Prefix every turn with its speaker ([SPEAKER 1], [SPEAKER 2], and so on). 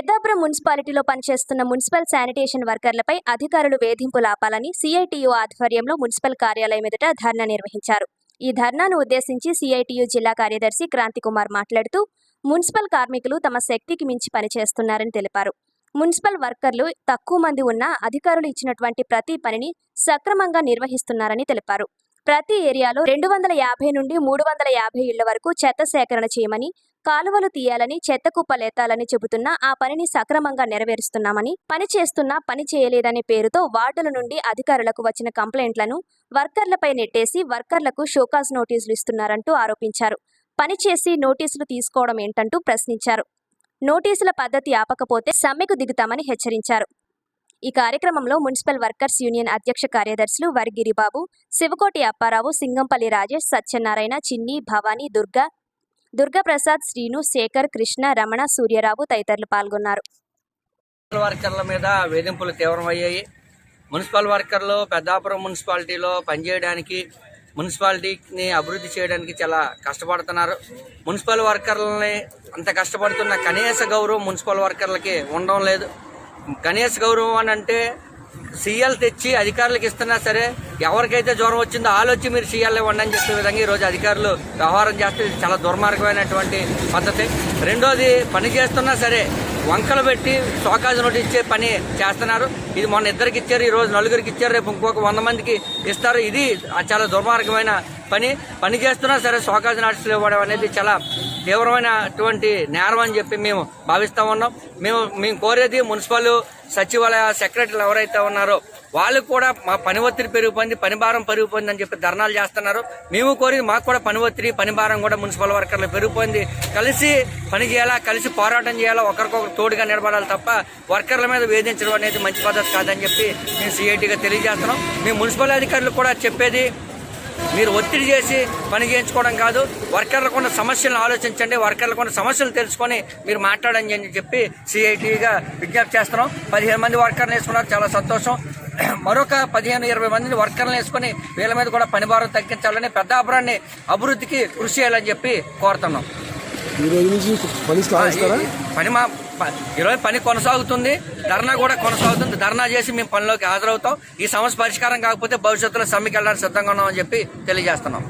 [SPEAKER 1] పెద్దాపురం మున్సిపాలిటీలో పనిచేస్తున్న municipal sanitation వర్కర్లపై అధికారులు వేధింపులు ఆపాలని సిఐటియు ఆధ్వర్యంలో మున్సిపల్ కార్యాలయం ఎదుట ధర్నా నిర్వహించారు. ఈ ధర్నాను ఉద్దేశించి సిఐటియు జిల్లా కార్యదర్శి క్రాంతికుమార్ మాట్లాడుతూ మున్సిపల్ కార్మికులు తమ శక్తికి మించి పనిచేస్తున్నారని తెలిపారు. మున్సిపల్ వర్కర్లు తక్కువ మంది ఉన్నా అధికారులు ఇచ్చినటువంటి ప్రతి పనిని సక్రమంగా నిర్వహిస్తున్నారని తెలిపారు. ప్రతి ఏరియాలో రెండు వందల యాభై నుండి మూడు వందల యాభై ఇళ్ళ వరకు చెత్త సేకరణ చేయమని కాలువలు తీయాలని చెత్త కుప్పలేతాలని చెబుతున్నా ఆ పనిని సక్రమంగా నెరవేరుస్తున్నామని పని చేస్తున్నా పని చేయలేదనే పేరుతో వార్డుల నుండి అధికారులకు వచ్చిన కంప్లైంట్లను వర్కర్లపై నెట్టేసి వర్కర్లకు షోకాస్ నోటీసులు ఇస్తున్నారంటూ ఆరోపించారు. పని చేసి నోటీసులు తీసుకోవడం ఏంటంటూ ప్రశ్నించారు. నోటీసుల పద్ధతి ఆపకపోతే సమ్మెకు దిగుతామని హెచ్చరించారు. ఈ కార్యక్రమంలో మున్సిపల్ వర్కర్స్ యూనియన్ అధ్యక్ష కార్యదర్శులు వరిగిరిబాబు శివకోటి అప్పారావు సింగంపల్లి రాజేష్ సత్యనారాయణ చిన్ని భవానీ దుర్గా దుర్గాప్రసాద్ శ్రీను శేఖర్ కృష్ణ రమణ సూర్యరావు తదితరులు పాల్గొన్నారు.
[SPEAKER 2] మున్సిపల్ వర్కర్ల మీద వేధింపులు తీవ్రమయ్యాయి. మున్సిపల్ వర్కర్లు పెద్దాపురం మున్సిపాలిటీలో పనిచేయడానికి మున్సిపాలిటీని అభివృద్ధి చేయడానికి చాలా కష్టపడుతున్నారు. మున్సిపల్ వర్కర్లని అంత కష్టపడుతున్న కనీస గౌరవం మున్సిపల్ వర్కర్లకి ఉండడం లేదు. కనీస గౌరవం అని అంటే సీఎల్ తెచ్చి అధికారులకు ఇస్తున్నా సరే ఎవరికైతే జ్వరం వచ్చిందో ఆలోచి మీరు సీఎల్ ఇవ్వండి అని చెప్పే విధంగా ఈరోజు అధికారులు వ్యవహారం చేస్తే ఇది చాలా దుర్మార్గమైనటువంటి పద్ధతి. రెండోది పని చేస్తున్నా సరే వంకలు పెట్టి సోకాజు నోటీస్ ఇచ్చే పని చేస్తున్నారు. ఇది మొన్న ఇద్దరికి ఇచ్చారు ఈ రోజు నలుగురికి ఇచ్చారు రేపు ఇంకొక వంద మందికి ఇస్తారు. ఇది చాలా దుర్మార్గమైన పని పని చేస్తున్నా సరే సోకాజ్ నోటీసులు ఇవ్వడం అనేది చాలా తీవ్రమైనటువంటి నేరం అని చెప్పి మేము భావిస్తూ ఉన్నాం. మేము మేము కోరేది మున్సిపల్ సచివాలయ సెక్రటరీలు ఎవరైతే ఉన్నారో వాళ్ళకు కూడా మా పని ఒత్తిడి పెరిగిపోయింది పని భారం పెరిగిపోయింది అని చెప్పి ధర్నాలు చేస్తున్నారు. మేము కోరి మాకు కూడా పని ఒత్తిడి పని భారం కూడా మున్సిపల్ వర్కర్లు పెరిగిపోయింది. కలిసి పని చేయాలా కలిసి పోరాటం చేయాలా ఒకరికొకరు తోడుగా నిలబడాలి తప్ప వర్కర్ల మీద వేధించడం అనేది మంచి పద్ధతి కాదని చెప్పి మేము సిఐటిగా తెలియజేస్తున్నాం. మేము మున్సిపల్ అధికారులు కూడా చెప్పేది మీరు ఒత్తిడి చేసి పని చేయించుకోవడం కాదు వర్కర్లకు ఉన్న సమస్యలను ఆలోచించండి వర్కర్లకు ఉన్న సమస్యలు తెలుసుకొని మీరు మాట్లాడండి అని చెప్పి సిఐటిగా విజ్ఞప్తి చేస్తున్నాం. పదిహేను మంది వర్కర్లు వేసుకున్నారు చాలా సంతోషం. మరొక పదిహేను ఇరవై మందిని వర్కర్లు వేసుకొని వీళ్ళ మీద కూడా పని భారం తగ్గించాలని పెద్దాపురాన్ని అభివృద్ధికి కృషి చేయాలని చెప్పి కోరుతున్నాం.
[SPEAKER 3] ఈ రోజు నుంచి పని
[SPEAKER 2] ఈ పని మా ఈరోజు పని కొనసాగుతుంది. ధర్నా కూడా కొనసాగుతుంది. ధర్నా చేసి మేము పనిలోకి హాజరవుతాం. ఈ సమస్య పరిష్కారం కాకపోతే భవిష్యత్తులో సమ్మెకి వెళ్ళడానికి సిద్ధంగా ఉన్నామని చెప్పి తెలియజేస్తున్నాం.